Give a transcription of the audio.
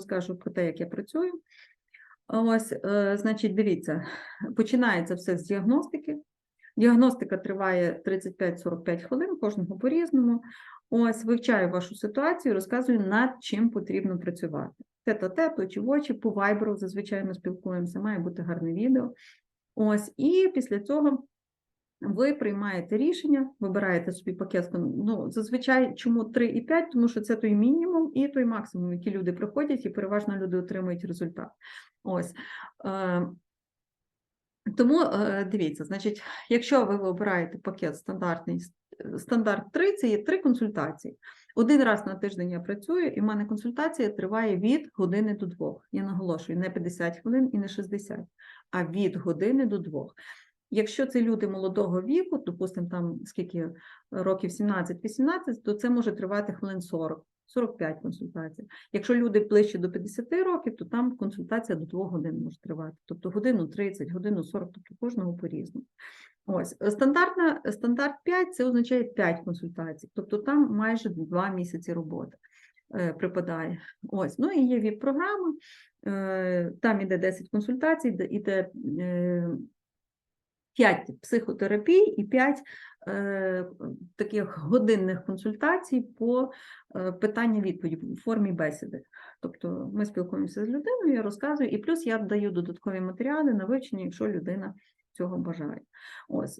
розкажу про те, як я працюю. Ось, е, значить, дивіться, починається все з діагностики. Діагностика триває 35-45 хвилин, кожного по-різному. Ось, вивчаю вашу ситуацію, розказую, над чим потрібно працювати. Тет-а-тет, очі в очі, по вайберу зазвичай ми спілкуємося, має бути гарне відео. Ось, і після цього ви приймаєте рішення, вибираєте собі пакет. Ну, зазвичай чому 3 і 5, тому що це той мінімум і той максимум, який люди приходять, і переважно люди отримують результат. Ось. Е, тому е, дивіться, значить, якщо ви обираєте пакет стандартний, стандарт 3, це є три консультації. Один раз на тиждень я працюю, і в мене консультація триває від години до двох. Я наголошую, не 50 хвилин і не 60, а від години до двох. Якщо це люди молодого віку, допустимо, там скільки років 17-18, то це може тривати хвилин 40. 45 консультацій. Якщо люди ближче до 50 років, то там консультація до 2 годин може тривати. Тобто годину 30, годину 40, тобто кожного по-різному. Ось стандартна, стандарт 5 це означає 5 консультацій, тобто там майже 2 місяці роботи е, припадає. Ось, ну і є ВІП-програма, е, там іде 10 консультацій, де іде е, 5 психотерапій і 5 е, таких годинних консультацій по е, питання-відповіді у формі бесіди. Тобто ми спілкуємося з людиною, я розказую, і плюс я даю додаткові матеріали на вивчення, якщо людина цього бажає. Ось